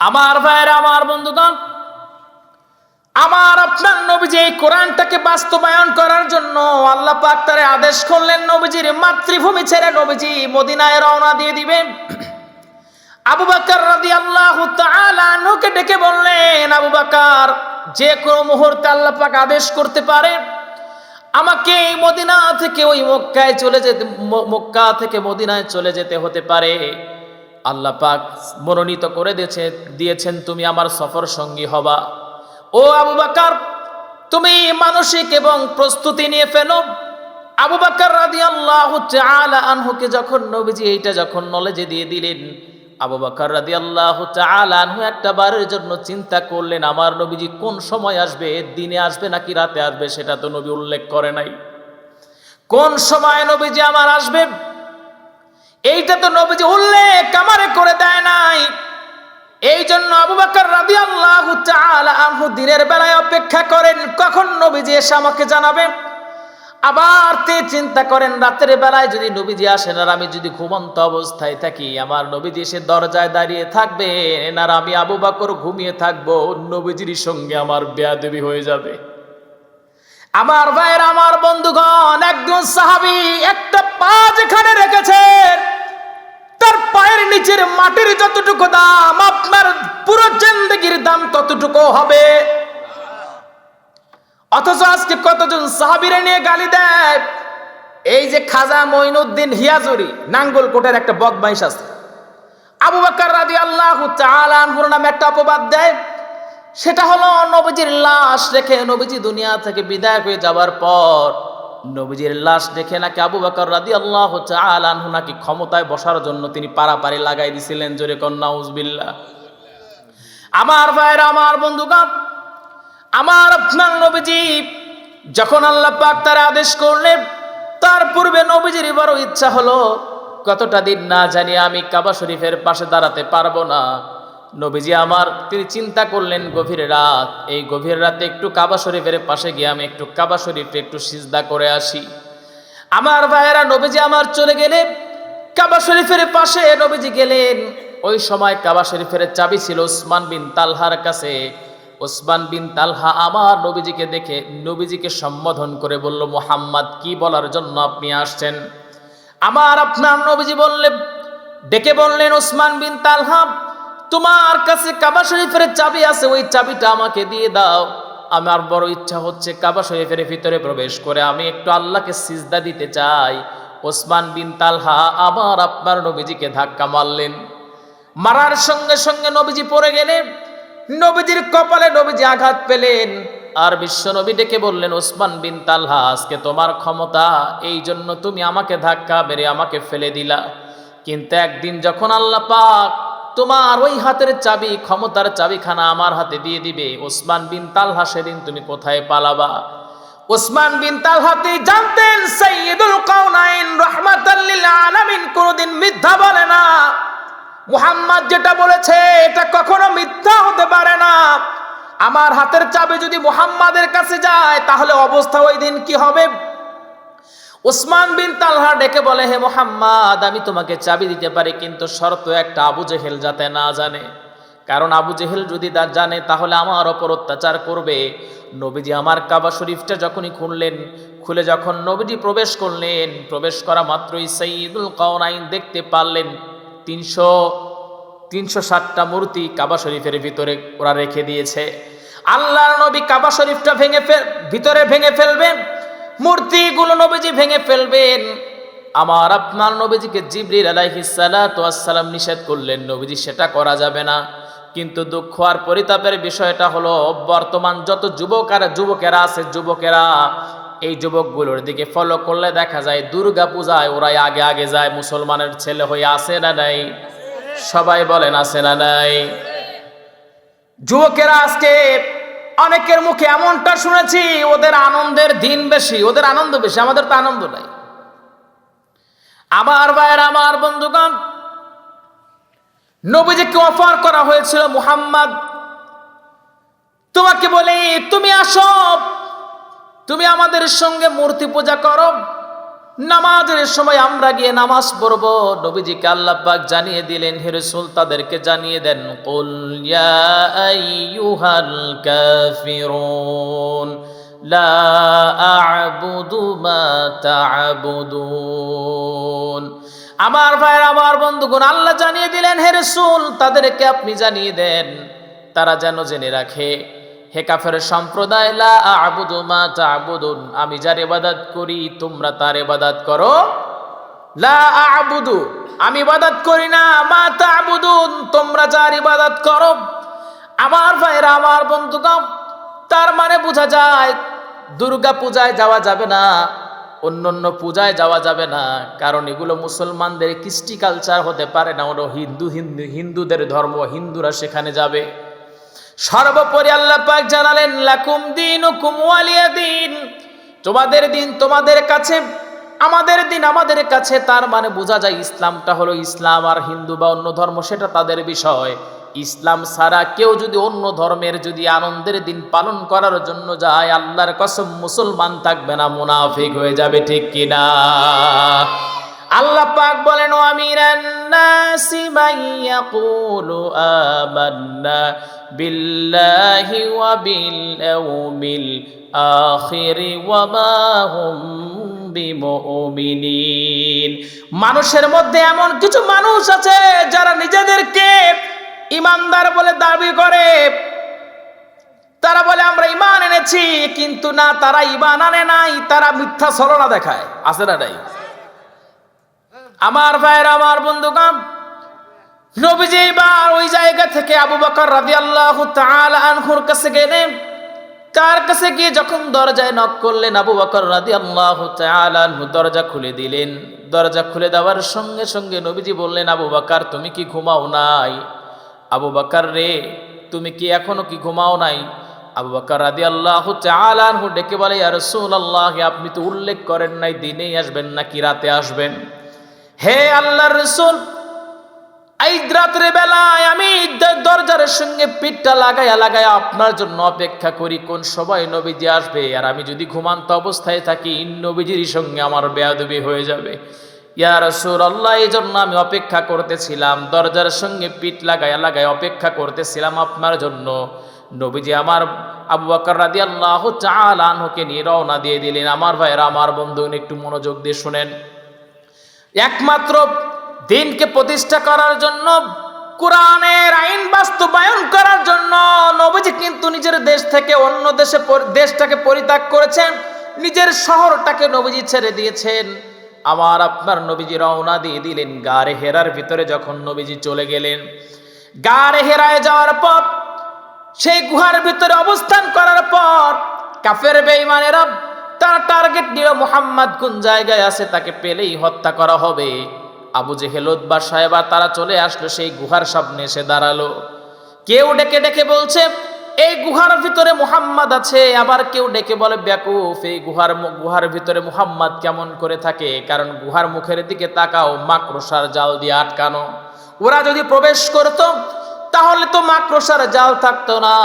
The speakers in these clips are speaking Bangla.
আমার ভাইয়ের, আমার বন্ধুগণ, আমার আপনার নবীজি এই কোরআনটাকে বাস্তবায়ন করার জন্য আল্লাহ পাক তারে আদেশ করলেন, নবীজির মাতৃভূমি ছেড়ে নবীজি মদিনায় রওনা দিয়ে দিবেন। আবু বাকর রাদি আল্লাহ আনহুকে ডেকে বললেন, আবু বাকার, যে কোনো মুহূর্তে আল্লাহ পাক আদেশ করতে পারে, আমাকে এই মদিনা থেকে ওই মক্কায় চলে যেতে মক্কা থেকে মদিনায় চলে যেতে হতে পারে। আল্লাহ পাক মনোনীত করে দিয়েছে, দিয়েছেন, তুমি আমার সফর সঙ্গী হবা। ও আবু বাকার, তুমি মানসিক এবং প্রস্তুতি নিয়ে ফেলো। আবু বাকার রাদি আল্লাহ আনহুকে যখন নবীজি এইটা যখন নলেজে দিয়ে দিলেন, আবু বাকার রাদি আল্লাহ আনহু একটা বারের জন্য চিন্তা করলেন, আমার নবীজি কোন সময় আসবে? দিনে আসবে নাকি রাতে আসবে? সেটা তো নবী উল্লেখ করে নাই। কোন সময় নবীজি আমার আসবে এইটা তো নবীজি উল্লেখ আমারে করে দেয় নাই। এই জন্য আবু বাকর রাদি আল্লাহ আনহু দিনের বেলায় অপেক্ষা করেন, কখন নবীজি এসে আমাকে জানাবেন আবার তে চিন্তা করেন, রাতের বেলায় যদি নবীজি আসেন আর আমি যদি ঘুমন্ত অবস্থায় থাকি, আমার নবীজি এসে দরজায় দাঁড়িয়ে থাকবে আর আমি আবু বাকর ঘুমিয়ে থাকব, নবীজির সঙ্গে আমার বেয়াদবি হয়ে যাবে। আমার ভাইয়ের, আমার বন্ধুগণ, একজন সাহাবি একটা পা যেখানে রেখেছেন তার পায়ের নিচের মাটির যতটুকু দাম, আপনার পুরো জিন্দগির দাম ততটুকু হবে। অথচ আজকে কতজন সাহাবিরে নিয়ে গালি দেয়? এই যে খাজা মঈনুদ্দিন হিয়াজুরি, নাঙ্গলকোটের একটা বদমাইশ আছে। আবু বাকর রাজি আল্লাহ নামে একটা অপবাদ দেয় সেটা হলো নবীজির লাশ রেখে নবীজি দুনিয়া থেকে বিদায় হয়ে যাওয়ার পর নবীজির লাশ দেখে নাকি আবু বাকর রাদি আল্লাহ আনহু নাকি ক্ষমতায় বসার জন্য তিনি পারাপারি লাগাই দিছিলেন, জোরে কন্যা উজবিল্লা আমার ভাইয়ের, আমার বন্ধুগণ, আমার আপনার নবীজি যখন আল্লাহ পাক তার আদেশ করলেন, তার পূর্বে নবীজির বড় ইচ্ছা হলো, কতটা দিন না জানি আমি কাবা শরীফের পাশে দাঁড়াতে পারব না। নবীজি আমার, তিনি চিন্তা করলেন গভীর রাত। এই গভীর রাতে একটু কাবা শরীফের পাশে গিয়ে আমি একটু কাবা শরীফে একটু সিজদা করে আসি। আমার ভাইয়েরা, নবীজি আমার চলে গেলেন। কাবা শরীফের পাশে নবীজি গেলেন। ওই সময় কাবা শরীফের চাবি ছিল ওসমান বিন তালহার কাছে। ওসমান বিন তালহা আমার নবীজিকে দেখে, নবীজিকে সম্বোধন করে বলল, মোহাম্মদ, কি বলার জন্য আপনি আসছেন? আমার আপনার নবীজি বললেন ডেকে বললেন, ওসমান বিন তালহা তোমার কাছে কাবা শরীফের চাবি আছে, ওই চাবিটা আমাকে দিয়ে দাও। আমার বড় ইচ্ছা হচ্ছে কাবা শরীফের ভিতরে প্রবেশ করে আমি একটু আল্লাহকে সিজদা দিতে চাই। ওসমান বিন তালহা আবার আপনার নবীজিকে ধাক্কা মারলেন। মারার সঙ্গে সঙ্গে নবীজি পড়ে গেলেন। নবীজির কপালে নবীজি আঘাত পেলেন। আর বিশ্ব নবী ডেকে বললেন, ওসমান বিন তালহা, আজকে তোমার ক্ষমতা, এই জন্য তুমি আমাকে ধাক্কা মেরে আমাকে ফেলে দিলা। কিন্তু একদিন যখন আল্লাহ পাক তোমার ওই হাতের চাবি, ক্ষমতার চাবিখানা আমার হাতে দিয়ে দিবে। ওসমান বিন তালহা সেদিন তুমি কোথায় পালাবা? ওসমান বিন তালহা তিনি জানতেন সাইয়্যিদুল কাউনাইন রাহমাতাল আলামিন কোনদিন মিথ্যা বলে না। মুহাম্মদ যেটা বলেছে, এটা কখনো মিথ্যা হতে পারে না। আমার হাতের চাবি যদি মুহাম্মাদের কাছে যায়, তাহলে অবস্থা ওই দিন কি হবে? ওসমান বিন তালহা ডেকে বলে, হে মোহাম্মদ, আমি তোমাকে চাবি দিতে পারি, কিন্তু শর্ত একটা, আবু জেহেল যাতে না জানে। কারণ আবু জেহেল যদি তা জানে, তাহলে আমার ওপর অত্যাচার করবে। নবীজি আমার কাবা শরীফটা যখনই খুললেন, খুলে যখন নবীজি প্রবেশ করলেন, প্রবেশ করা মাত্রই সঈদুল কাউনাইন দেখতে পারলেন, তিনশো তিনশো ষাটটা মূর্তি কাবা শরীফের ভিতরে ওরা রেখে দিয়েছে। আল্লাহ নবী কাবা শরীফটা ভেঙে ভিতরে ভেঙে ফেলবেন মূর্তিগুলো নবীজি ভেঙে ফেলবেন। আমার আপনার নবীজিকে জিবরিল আলাইহিসালাম নিষেধ করলেন, নবীজি সেটা করা যাবে না। কিন্তু দুঃখ আর পরিতাপের বিষয়টা হলো, বর্তমান যত যুবক আর যুবকেরা আছে, যুবকেরা, এই যুবকগুলোর দিকে ফলো করলে দেখা যায় দুর্গা পূজায় ওরাই আগে আগে যায়, মুসলমানের ছেলে হয়ে আসে না নাই? সবাই বলেন, আসে না নাই? যুবকেরা আজকে অনেকের মুখে এমনটা শুনেছি, ওদের আনন্দের দিন বেশি, ওদের আনন্দ বেশি, আমাদের তো আনন্দ নাই। আমার ভাইয়ের, আমার বন্ধুগণ, নবীজিকে অফার করা হয়েছিল মুহাম্মদ। তোমাকে বলি, তুমি আসো, তুমি আমাদের সঙ্গে মূর্তি পূজা করো। নামাজের সময় আমরা গিয়ে নামাজ পড়ব। নবীজিকে আল্লাহ পাক জানিয়ে দিলেন, হে রাসূল, তাদেরকে জানিয়ে দেন, কুল ইয়া আইয়ুহাল কাফিরুন, লা আ'বুদু মা তা'বুদুন। আমার ভাইয়ের, আমার বন্ধুগণ, আল্লাহ জানিয়ে দিলেন, হে রাসূল, তাদেরকে আপনি জানিয়ে দেন, তারা যেন জেনে রাখে। হে কাফের সম্প্রদায়, লা আ'বুদু মা তা'বুদুন আমি যার ইবাদত করি, তোমরা তার ইবাদত করো। লা আ'বুদু আমি ইবাদত করি না, মা তা'বুদুন তোমরা যার ইবাদত করো। আমার ভাইরা আমার বন্ধুগণ, তার মানে বোঝা যায়, দুর্গা পূজায় যাওয়া যাবে না অন্য অন্য পূজায় যাওয়া যাবে না, কারণ এগুলো মুসলমানদের কৃষ্টি কালচার হতে পারে না ওরা হিন্দু হিন্দু, হিন্দুদের ধর্ম, হিন্দুরা সেখানে যাবে। সর্বোপরি আল্লাহ পাক জানালেন, লাকুম দিন ও ওয়ালিয়া দিন। তোমাদের দিন তোমাদের কাছে, আমাদের দিন আমাদের কাছে। তার মানে বোঝা যায় ইসলামটা হলো ইসলাম আর হিন্দু বা অন্য ধর্ম, সেটা তাদের বিষয়। ইসলাম ছাড়া কেউ যদি অন্য ধর্মের যদি আনন্দের দিন পালন করার জন্য যায়, আল্লাহর কসম মুসলমান থাকবে না, মুনাফিক হয়ে যাবে, ঠিক কিনা? আল্লাহ পাক বলেন, ও আমিরান নাসি মাইয়াকুলু আমান্না বিল্লাহি ওয়া বিল ইয়াউমিল আখির ওয়া মা হুম বিমুমিনিন। মানুষের মধ্যে এমন কিছু মানুষ আছে যারা নিজেদেরকে ইমানদার বলে দাবি করে। তারা বলে, আমরা ইমান এনেছি, কিন্তু না, তারা ইমান আনে নাই, তারা মিথ্যা ছলনা দেখায়। আছে না নাই? আমার ভাইয়ের আমার বন্ধুগণ নবীজি এবার ওই জায়গা থেকে আবু বকর রাদিয়াল্লাহু তাআলা আনহুর কাছে গেলেন। তার কাছে গিয়ে যখন দরজায় নক করলেন, আবু বকর রাদিয়াল্লাহু তাআলা আনহু দরজা খুলে দিলেন। দরজা খুলে দেওয়ার সঙ্গে সঙ্গে নবীজি বললেন, আবু বকর, তুমি কি ঘুমাও নাই? আবু বকর, রে, তুমি কি এখনও কি ঘুমাও নাই? আবু বকর রাদিয়াল্লাহু তাআলা আনহু ডেকে বলে, ইয়া রাসূলুল্লাহ, আপনি তো উল্লেখ করেন নাই, দিনেই আসবেন নাকি রাতে আসবেন? হে আল্লাহর রসুল এই রাত্রে বেলায় আমি দরজার সঙ্গে পিঠটা লাগাইয়া লাগাইয়া আপনার জন্য অপেক্ষা করি, কোন সময় নবীজি আসবে? আর আমি যদি ঘুমান্ত অবস্থায় থাকি, নবীজির সঙ্গে আমার বেয়াদবি হয়ে যাবে। ইয়া রসুল আল্লাহ এই জন্য আমি অপেক্ষা করতেছিলাম, দরজার সঙ্গে পিঠ লাগাইয়া লাগাইয়া অপেক্ষা করতেছিলাম আপনার জন্য। নবীজি আমার আবু বকর রাদি আল্লাহ চাল আনহকে নিয়ে রওনা দিয়ে দিলেন। আমার ভাইয়েরা, আমার বন্ধু একটু মনোযোগ দিয়ে শুনেন। একমাত্র দিনকে প্রতিষ্ঠা করার জন্য, কোরআনের আইন বাস্তবায়ন করার জন্য নবীজি কিন্তু নিজের দেশ থেকে অন্য দেশে দেশটাকে পরিত্যাগ করেছেন, নিজের শহরটাকে নবীজি ছেড়ে দিয়েছেন। আমার আপনার নবীজি রওনা দিয়ে দিলেন গারে হেরার ভিতরে যখন নবীজি চলে গেলেন। গারে হেরায় যাওয়ার পর, সেই গুহার ভিতরে অবস্থান করার পর, কাফের বেঈমানেরা তারা টার্গেট নিল মোহাম্মদ কোন জায়গায় আছে তাকে পেলেই হত্যা করা হবে। আবু জেহেল বা সাহেবা তারা চলে আসলো, সেই গুহার সামনে এসে দাঁড়াল। কেউ ডেকে ডেকে বলছে, এই গুহার ভিতরে মুহাম্মদ আছে। আবার কেউ ডেকে বলে, ব্যাকুফ, এই গুহার গুহার ভিতরে মুহাম্মদ কেমন করে থাকে? কারণ গুহার মুখের দিকে তাকাও, মাকড়সার জাল দিয়ে আটকানো। ওরা যদি প্রবেশ করতো, তাহলে তো মাকড়সার জাল থাকতো না।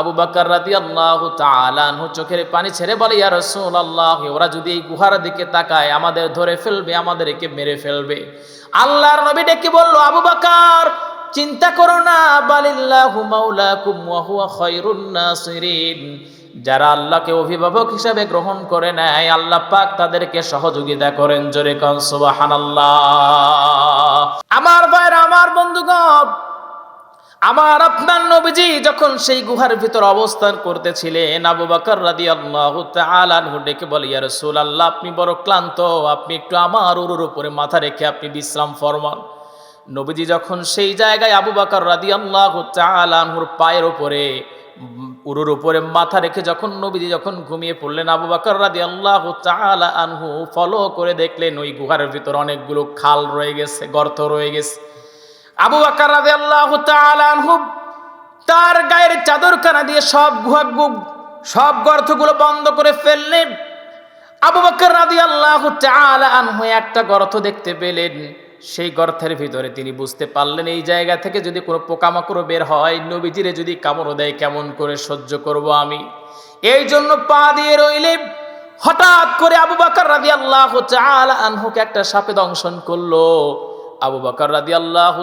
আবু বাকর রাদি আল্লাহ তালানহু চোখের পানি ছেড়ে বলে, ইয়া রসুল আল্লাহ ওরা যদি এই গুহার দিকে তাকায়, আমাদের ধরে ফেলবে, আমাদেরকে মেরে ফেলবে। আল্লাহর নবী ডেকে বলল, আবু বাকার, চিন্তা করো না, বালিল্লাহু যারা আল্লাহকে অভিভাবক হিসাবে গ্রহণ করে নেয়, আল্লাহ পাক তাদেরকে সহযোগিতা করেন। জোরে কন, সুবহানাল্লাহ। আমার ভাইরা, আমার বন্ধুগণ আমার আপনার নবীজি যখন সেই গুহার ভিতর অবস্থান করতেছিলেন, আবু বকর রাদিয়াল্লাহু তাআলা আনহু ডেকে বলে, ইয়া আল্লাহ আপনি বড় ক্লান্ত, আপনি একটু আমার উরুর উপরে মাথা রেখে আপনি বিশ্রাম ফরমান। নবীজি যখন সেই জায়গায় আবু বকর রাদিয়াল্লাহু তাআলা আনহুর পায়ের ওপরে উরুর উপরে মাথা রেখে যখন নবীজি যখন ঘুমিয়ে পড়লেন, আবু বকর রাদিয়াল্লাহু তাআলা আনহু ফলো করে দেখলেন, ওই গুহার ভিতর অনেকগুলো খাল রয়ে গেছে, গর্ত রয়ে গেছে। আবু আনহু তার গায়ের চাদর কানা দিয়ে সব গুহা সব গর্তগুলো বন্ধ করে ফেললেন। আবু বকর রাদিয়াল্লাহু তাআলা আনহু একটা গর্ত দেখতে পেলেন। সেই গর্তের ভিতরে তিনি বুঝতে পারলেন, এই জায়গা থেকে যদি কোনো পোকামাকড় বের হয়, নবীজিরে যদি কামড় দেয়, কেমন করে সহ্য করব আমি? এই জন্য পা দিয়ে রইলেন। হঠাৎ করে আবু বাকর রাদি আল্লাহ আনহুকে একটা সাপে দংশন করল। আবু বাকর রাদি আল্লাহ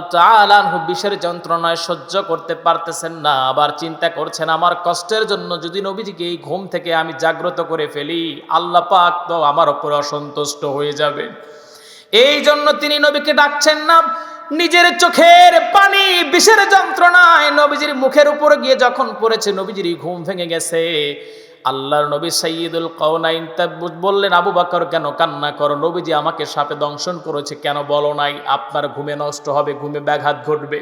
আনহু বিষের যন্ত্রণায় সহ্য করতে পারতেছেন না, আবার চিন্তা করছেন, আমার কষ্টের জন্য যদি নবীজিকে এই ঘুম থেকে আমি জাগ্রত করে ফেলি, আল্লাহ পাক তো আমার ওপর অসন্তুষ্ট হয়ে যাবে। এই জন্য তিনি নবীকে ডাকছেন না, নিজের চোখের পানি বিষের যন্ত্রণায় নবীজির মুখের উপর গিয়ে যখন পড়েছে, নবীজির ঘুম ভেঙে গেছে। আল্লাহর নবী সাইয়দুল কওনাইন তা বললেন, আবু বাকর, কেন কান্না করো? নবীজি আমাকে সাপে দংশন করেছে, কেন বলো নাই? আপনার ঘুমে নষ্ট হবে, ঘুমে ব্যাঘাত ঘটবে।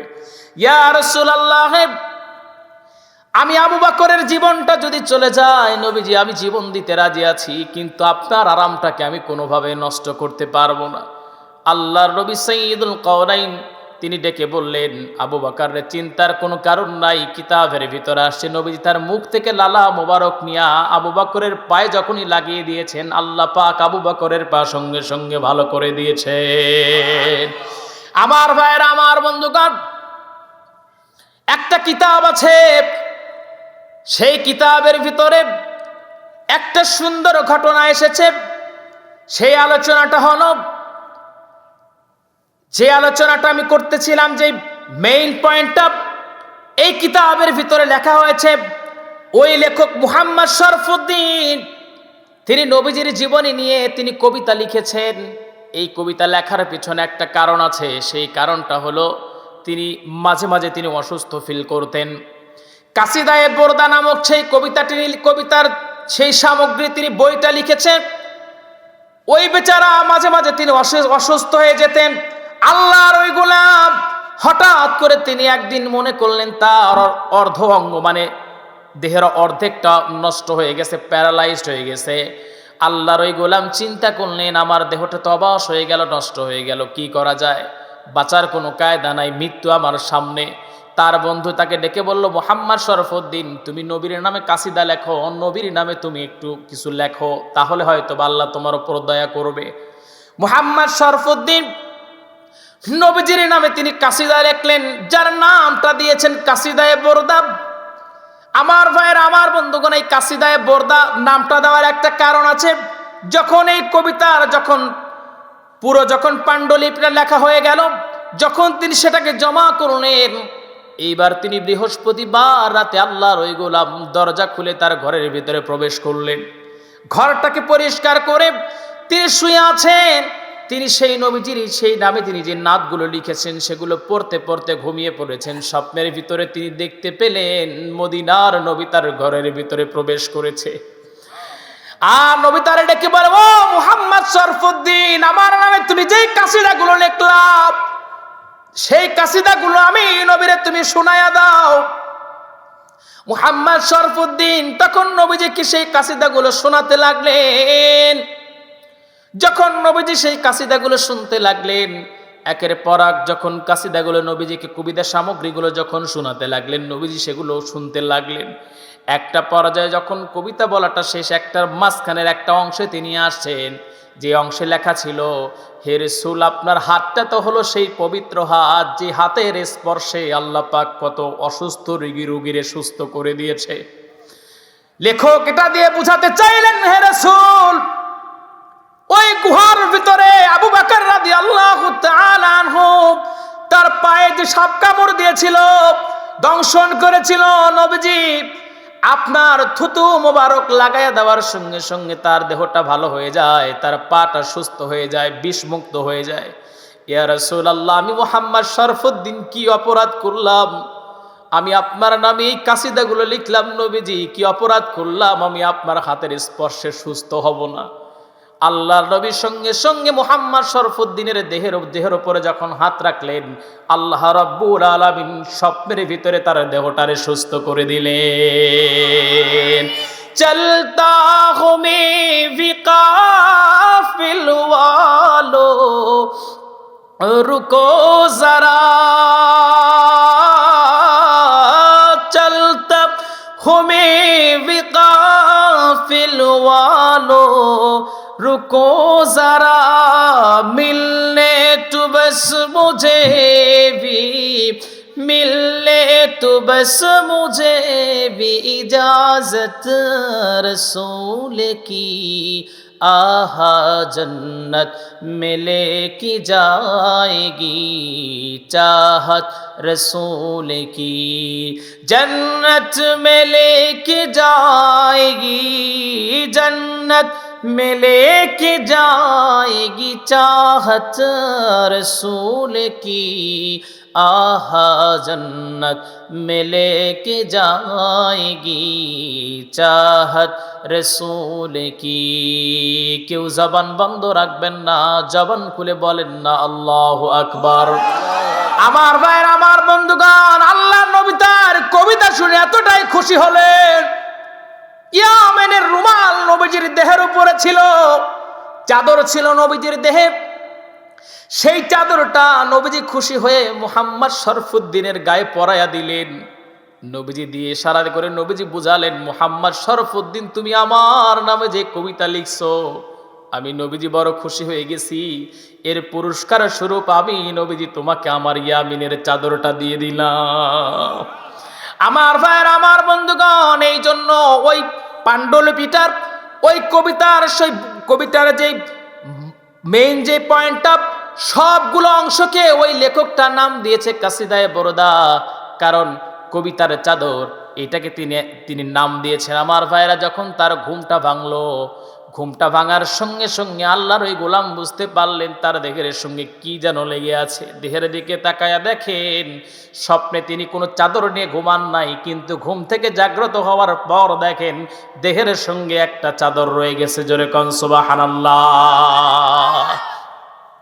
আমি আবু বাকরের জীবনটা যদি চলে যায়, নবীজি, আমি জীবন দিতে রাজি আছি, কিন্তু আপনার আরামটাকে আমি কোনোভাবে নষ্ট করতে পারব না। আল্লাহর নবী সঈদুল কওনাইন তিনি ডেকে বললেন, আবু বাকারের চিন্তার কোনো কারণ নাই, কিতাবের ভিতরে আসছে নবীজি তার মুখ থেকে লালা মোবারক মিয়া আবু বাকরের পায়ে যখনই লাগিয়ে দিয়েছেন, আল্লাহ পাক আবু বাকরের পা সঙ্গে সঙ্গে ভালো করে দিয়েছেন। আমার ভাইয়ের, আমার বন্ধুগণ, একটা কিতাব আছে, সেই কিতাবের ভিতরে একটা সুন্দর ঘটনা এসেছে, সেই আলোচনাটা হলো যে আলোচনাটা আমি করতেছিলাম, যে মেইন পয়েন্টটা এই কিতাবের ভিতরে লেখা হয়েছে, ওই লেখক মুহাম্মদ শরফুদ্দিন। তিনি নবীজির জীবনী নিয়ে তিনি কবিতা লিখেছেন। এই কবিতা লেখার পিছনে একটা কারণ আছে, সেই কারণটা হলো তিনি মাঝে মাঝে তিনি অসুস্থ ফিল করতেন। কাসিদায়ে বোরদা নামক সেই কবিতাটি, কবিতার সেই সামগ্রী তিনি বইটা লিখেছেন। ওই বেচারা মাঝে মাঝে তিনি অসুস্থ হয়ে যেতেন। আল্লাহর ওই গোলাম হঠাৎ করে তিনি একদিন মনে করলেন, তার অর্ধ অঙ্গ মানে দেহের অর্ধেকটা নষ্ট হয়ে গেছে, প্যারালাইজড হয়ে গেছে। আল্লাহর ওই গোলাম চিন্তা করলেন, আমার দেহটা তো অবাস হয়ে গেল, নষ্ট হয়ে গেল, কি করা যায়? বাঁচার কোনো কায়দা নাই, মৃত্যু আমার সামনে। তার বন্ধু তাকে ডেকে বলল, মোহাম্মদ শরফুদ্দিন, তুমি নবীর নামে কাসিদা লেখো নবীর নামে তুমি একটু কিছু লেখো, তাহলে হয়তো আল্লাহ তোমার উপর দয়া করবে। মোহাম্মদ শরফুদ্দিন নবীজির নামে তিনি কাসিদা লেখলেন, যার নামটা দিয়েছেন কাসিদায়ে বরদা। আমার ভাইয়ের, আমার বন্ধুগণ, এই কাসিদায়ে বরদা নামটা দেওয়ার একটা কারণ আছে। যখন এই কবিতার যখন পুরো যখন পাণ্ডুলিপিটা লেখা হয়ে গেল, যখন তিনি সেটাকে জমা করলেন, এইবার তিনি বৃহস্পতিবার রাতে আল্লাহর ওই গোলাম দরজা খুলে তার ঘরের ভিতরে প্রবেশ করলেন। ঘরটাকে পরিষ্কার করে তিনি শুয়ে আছেন। তিনি সেই নবীজির, সেই নামে তিনি যে নাতগুলো লিখেছেন, সেগুলো পড়তে পড়তে ঘুমিয়ে পড়েছেন। স্বপ্নের ভিতরে তিনি দেখতে পেলেন, মদিনার নবী তার ঘরের ভিতরে প্রবেশ করেছে। আর নবী তারে ডেকে বলে, ও মুহাম্মদ শরফুদ্দিন, আমার নামে তুমি যেই কাসিদাগুলো লিখলাম সেই কাসিদাগুলো আমি নবীরে তুমি শোনায়া দাও। মুহাম্মদ শরফুদ্দিন, তখন নবীজিকে সেই কাসিদাগুলো শোনাতে লাগলেন? যখন নবীজি সেই কাসিদাগুলো শুনতে লাগলেন, একের পর এক যখন কাসিদাগুলো নবীজিকে কবিতা সামগ্রীগুলো যখন শোনাতে লাগলেন, নবীজি সেগুলো শুনতে লাগলেন। একটা পর্যায়ে যখন কবিতা বলাটা শেষ, একটার মাঝখানের একটা অংশে তিনি আসছেন। যে অংশে লেখা ছিল, হে রসুল, আপনার হাতটা তো হলো সেই পবিত্র হাত, যে হাতের স্পর্শে আল্লাহ পাক কত অসুস্থ রোগী রুগীরে সুস্থ করে দিয়েছে। লেখক এটা দিয়ে বুঝাতে চাইলেন, হে রসুল ওই গুহার ভিতরে আবু বাকর রাদি আল্লাহ তার পায়ে যে সাপ কামড় দিয়েছিল, দংশন করেছিল নবীজি। আপনার থুতু মোবারক লাগাইয়া দেওয়ার সঙ্গে সঙ্গে তার দেহটা ভালো হয়ে যায়, তার পাটা সুস্থ হয়ে যায়, বিষমুক্ত হয়ে যায়। ইয়া রসুল আল্লাহ আমি মোহাম্মদ শরফুদ্দিন কি অপরাধ করলাম? আমি আপনার নামে এই কাসিদাগুলো লিখলাম নবীজি, কি অপরাধ করলাম? আমি আপনার হাতের স্পর্শে সুস্থ হব না। আল্লাহর নবীর সঙ্গে সঙ্গে মুহাম্মদ শরফুদ্দিনের দেহের দেহের উপরে যখন হাত রাখলেন, আল্লাহ রব্বুল আলামিন স্বপ্নের ভিতরে তার দেহটারে সুস্থ করে দিলেন। চলতা হুমে বিকাফিল রুকো জরা চলতা হুমে বিকাফিল ওয়ালো रुको जरा मिलने तो बस मुझे भी मिलने तो बस मुझे भी इजाजत रसूल की आहा जन्नत मिले की जाएगी चाहत रसूल की। जन्नत में की जाएगी, जन्नत मिले लेके जाएगी चाहत रसूल की। আহা জন্নত ملے کے جائے گی چاہت رسول کی کیوں زبان بند رکھبن نہ جبن کھلے بولن نہ اللہ আমার ভাইয়ের, আমার বন্ধুগণ, আল্লাহ নবী তার কবিতা শুনে এতটাই খুশি হলেন। ইয়ামেনের রুমাল নবীজির দেহের উপরে ছিল, চাদর ছিল নবীজির দেহে। সেই চাদরটা নবীজি খুশি হয়ে মুহাম্মদ শরফুদ্দিনের গায়ে পরাইয়া দিলেন। নবীজি দিয়ে সারা করে নবীজি বুঝালেন, মুহাম্মদ শরফুদ্দিন, তুমি আমার নামে যে কবিতা লিখছো, আমি নবীজি বড় খুশি হয়ে গেছি। এর পুরস্কার স্বরূপ আমি নবীজি তোমাকে আমার ইয়ামিনের চাদরটা দিয়ে দিলাম। আমার ভাইয়ের, আমার বন্ধুগণ, এই জন্য ওই পাণ্ডুলিপিটার, ওই কবিতার সেই কবিতার যে মেইন যে পয়েন্টটা সবগুলো অংশকে ওই লেখকটা নাম দিয়েছে কাসিদায় বরদা। কারণ কবিতার চাদর, এটাকে তিনি তিনি নাম দিয়েছেন। আমার ভাইয়েরা, যখন তার ঘুমটা ভাঙলো, ঘুমটা ভাঙার সঙ্গে সঙ্গে আল্লাহর ওই গোলাম বুঝতে পারলেন, তার দেহের সঙ্গে কি যেন লেগে আছে। দেহের দিকে তাকায়া দেখেন, স্বপ্নে তিনি কোনো চাদর নিয়ে ঘুমান নাই, কিন্তু ঘুম থেকে জাগ্রত হওয়ার পর দেখেন, দেহের সঙ্গে একটা চাদর রয়ে গেছে। জোরে কনসবা হানাল্লাহ